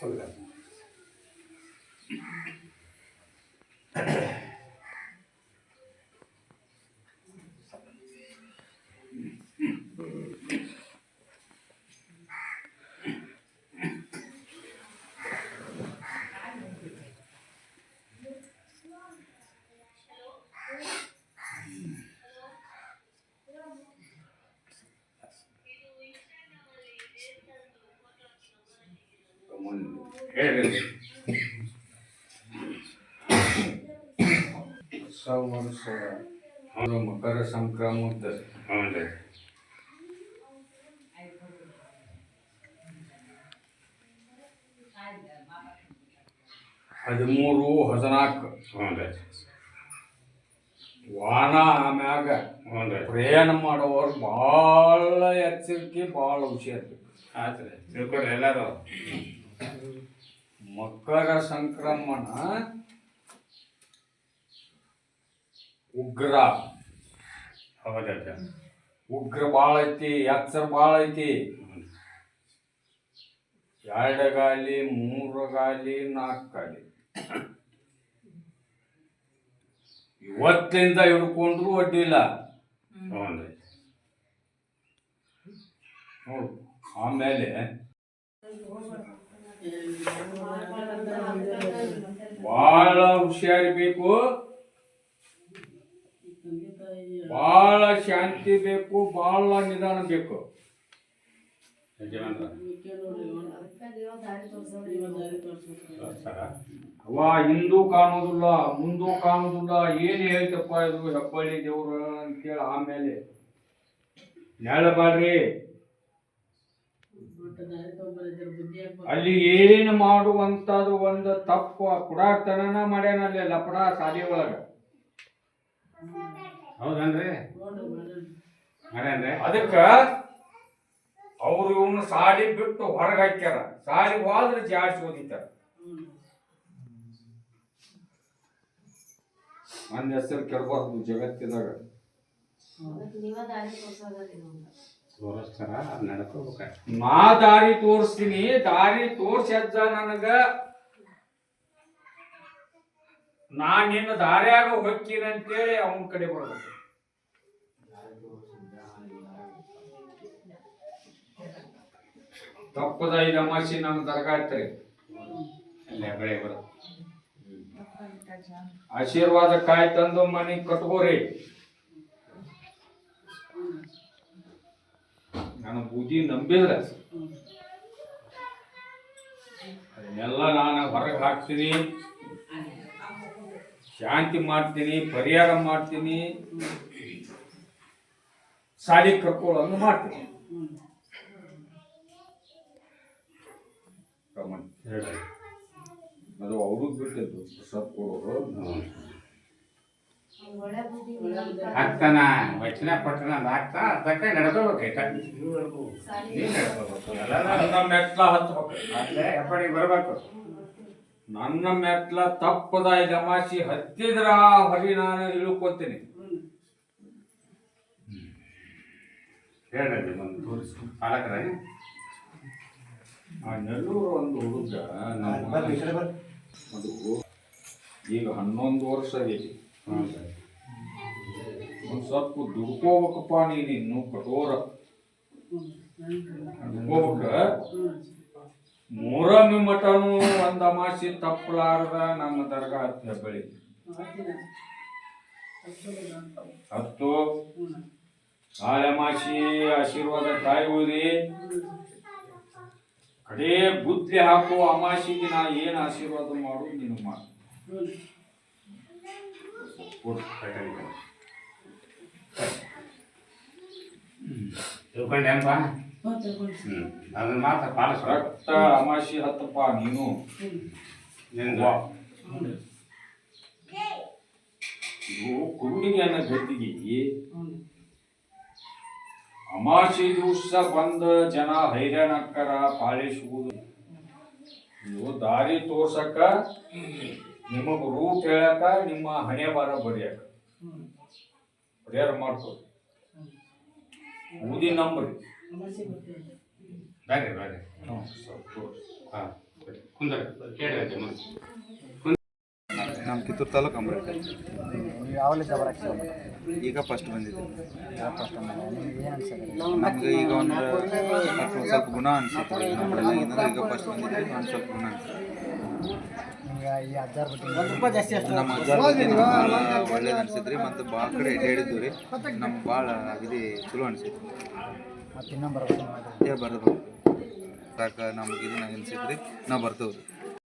ಹೌದಾ ಹೊಸ ವರ್ಷ ಅದು ಮಕರ ಸಂಕ್ರಮದ ರೀ ಹದಿಮೂರು ಹದಿನಾಲ್ಕು. ರೀ ವಾಹನ ಆಮ್ಯಾಗ ಪ್ರಯಾಣ ಮಾಡೋರು ಭಾಳ ಎಚ್ಚರಿಕೆ ಭಾಳ ಹುಷಾರ್ ಆಯ್ತು ತಿಳ್ಕೊಳ್ಳಿ ಎಲ್ಲರೂ. ಮಕರ ಸಂಕ್ರಮಣ ಉಗ್ರ. ಹೌದಾ ಉಗ್ರ ಭಾಳ ಐತಿ ಎಚ್ಚರ ಭಾಳ ಐತಿ. ಎರಡು ಗಾಲಿ ಮೂರು ಗಾಲಿ ನಾಲ್ಕು ಗಾಲಿ. ಇವತ್ತಿಂದ ಹಿಡ್ಕೊಂಡ್ರು ಅಡ್ಡಿಲ್ಲ ಆಮೇಲೆ ಭಾಳ ಹುಷಾರಿಬೇಕು ಬಹಳ ಶಾಂತಿ ಬೇಕು ಬಹಳ ನಿಧಾನ ಬೇಕು. ಅವ ಹಿಂದೂ ಕಾಣೋದಿಲ್ಲ ಮುಂದೂ ಕಾಣೋದಿಲ್ಲ ಏನು ಹೇಳ್ತಪ್ಪ ಇದು ಹೆಬ್ಬಳ್ಳಿ ಅಂತ ಅಂತೇಳಿ ಆಮೇಲೆ. ನೆಳಬಾಡ್ರಿ ಅಲ್ಲಿ ಏನು ಮಾಡುವಂತದ್ದು ಒಂದು ತಪ್ಪು ಕುಡಾತನನ ಮಾಡ್ಯಾನಲ್ಲಿ ಲಪಡ ಸಾಲಿ ಒಳಗ ಹೌದನ್ರಿ? ಮಾಡ್ಯಾನ್ರಿ? ಅದಕ್ಕ ಅವ್ರು ಇವನು ಸಾಡಿ ಬಿಟ್ಟು ಹೊರಗೆ ಹಾಕ್ಯಾರ. ಸಾಡಿ ಹೋದ್ರೆ ಜಾಸ್ತಿ ಓದಿತಾರ. ನನ್ನ ಹೆಸರು ಕೆಡಬಾರ್ದು ಜಗತ್ತಿದಾಗ ತೋರಿಸ್ತಾರ? ಅದು ನಡ್ಕೋಬೇಕ. ನಾ ದಾರಿ ತೋರಿಸ್ತೀನಿ ದಾರಿ ತೋರ್ಸಜ್ಜ ನನಗ. ನಾ ನಿನ್ನ ದಾರ್ಯಾಗ ಹೊಕ್ಕೀನಿ ಅಂತೇಳಿ ಅವನ ಕಡೆ ಬರ್ಬೇಕು. ತಪ್ಪದ ಐದು ಅಮಾಸಿ ನಮ್ಮ ದರ್ಗಾ ಐತ್ರಿ ಅಲ್ಲೇ ಬೆಳೆ ಬರೋ. ಆಶೀರ್ವಾದ ಕಾಯಿ ತಂದು ಮನೆ ಕಟ್ಕೋರಿ. ನನ್ನ ಬೂದಿ ನಂಬಿದ್ರೆ ಅದನ್ನೆಲ್ಲ ನಾನು ಹೊರಗೆ ಹಾಕ್ತೀನಿ. ಶಾಂತಿ ಮಾಡ್ತೀನಿ ಪರಿಹಾರ ಮಾಡ್ತೀನಿ. ಸಾಲಿ ಕರ್ಕೊಳ್ಳೋಂಗೆ ಮಾಡ್ತೀನಿ. ಅದು ಅವ್ರಿಗೆ ಬಿಟ್ಟಿದ್ದು ಸರ್ ಕೊಡೋರು. ಹ್ಞೂ ಆಗ್ತಾನ? ವಚನ ಪಟ್ಟಣ ಆಗ್ತಾ ಅದಕ್ಕೆ ನಡ್ಕೋಬೇಕೈತ ನೀವು ನಡ್ಕೋಬೇಕು ನನ್ನ ಮೆಟ್ಲ ಹತ್ಬೇಕು. ಅಲ್ಲೇ ಎಪ್ಪಡಿ ಬರ್ಬೇಕು. ನನ್ನ ಮೆಟ್ಲ ತಪ್ಪದ ಜಮಾಸಿ ಹತ್ತಿದ್ರ ಹೊರಿ ನಾನು ಇಳ್ಕೊತೀನಿ. ಹೇಳ್ರಿ ಒಂದು ತೋರಿಸ್ತು ಪಾಲಕರ ಆ ನೆಲ್ಲೂರು ಒಂದು ಹುಡುಗ ಅದು ಈಗ ಹನ್ನೊಂದು ವರ್ಷ ಆಗೈತಿ ಒಂದು ಸ್ವಲ್ಪ ದುಡ್ಕೋಬೇಕಪ್ಪ ನೀನು ಇನ್ನು ಕಠೋರ. ದುಡ್ಕೋಬೇಕ ಮೂರಮ್ಮಿ ಮಠನು ಒಂದು ಅಮಾಸಿ ತಪ್ಪಲಾರ್ದ ನಮ್ಮ ದರ್ಗಾ ಹತ್ತಿ ಹೆಬ್ಬಳಿ ಹತ್ತು. ನಾಳೆ ಅಮಾಸಿ ಆಶೀರ್ವಾದ ತಾಯಿ ಊರಿ ಕಡೇ ಬುದ್ಧಿ ಹಾಕುವ ಅಮಾಸಿಗೆ ನಾ ಏನು ಆಶೀರ್ವಾದ ಮಾಡು ನೀನು ಮಾಡು. ಕೊಡು. ತಿಳ್ಕೊಂಡೆಂಬ ಹ್ಞೂ ಅದನ್ನ ಮಾತ್ರ ಕರೆಕ್ಟ್ ಅಮಾಸಿ ಹತ್ತಪ್ಪ ನೀನು. ನಿಂದು. ಇದು ಕುರುಡಿಗೆ ಅನ್ನೋ ಗತಿಗೆ ಅಮಾಸಿ ದಿವಸ ಬಂದ ಜನ ಹೈರಾಣಕ್ಕರ ಪಾಲಿಸುವುದು. ನೀವು ದಾರಿ ತೋರ್ಸಕ್ಕ. ನಿಮಗ ರೂಟ್ ಹೇಳಕ ನಿಮ್ಮ ಹಣೆ ಬಾರ ಬರೆಯಕ ಪರಿಹಾರ ಮಾಡ್ಕೊ ಊದಿ ನಂಬ್ರಿ. ಸ್ವಲ್ಪ ತೋರ್ಸಿ. ಹಾಂ ಕುಂದ್ರ ಕೇಳಿ ನಮ್ಮ ಕಿತ್ತೂರು ತಾಲೂಕು ಬರಕ್ಕೆ ಈಗ ಫಸ್ಟ್ ಬಂದಿದ್ದೆ ಫಸ್ಟ್ ನಿಮ್ಗೆ ಈಗ ಒಂದು ಒಂದು ಸ್ವಲ್ಪ ಗುಣ ಅನ್ಸುತ್ತೆ. ಈಗ ಫಸ್ಟ್ ಬಂದಿದ್ದೆ ಒಂದು ಸ್ವಲ್ಪ ಗುಣ ಅನಿಸುತ್ತೆ. ನಿಮ್ಗೆ ಈ ಹಜಾರ್ ಬಿಟ್ಟು ಜಾಸ್ತಿ ಅಷ್ಟು. ನಮ್ಮ ಅಜ್ಜಾರ ಒಳ್ಳೇದು ಅನಿಸಿದ್ರಿ ಮತ್ತು ಭಾಳ ಕಡೆ ಹೇಳಿದ್ದು ರೀ. ನಮ್ಗೆ ಭಾಳ ಇದು ಚಲೋ ಅನಿಸಿತ್ತು. ಮತ್ತೆ ಇನ್ನೊಂದು ಬರ್ಬೇಕು ಏ ಸಾಕು ನಮ್ಗೆ ಇದನ್ನ ಅನಿಸಿದ್ರಿ ನಾವು ಬರ್ತೇವೆ ರೀ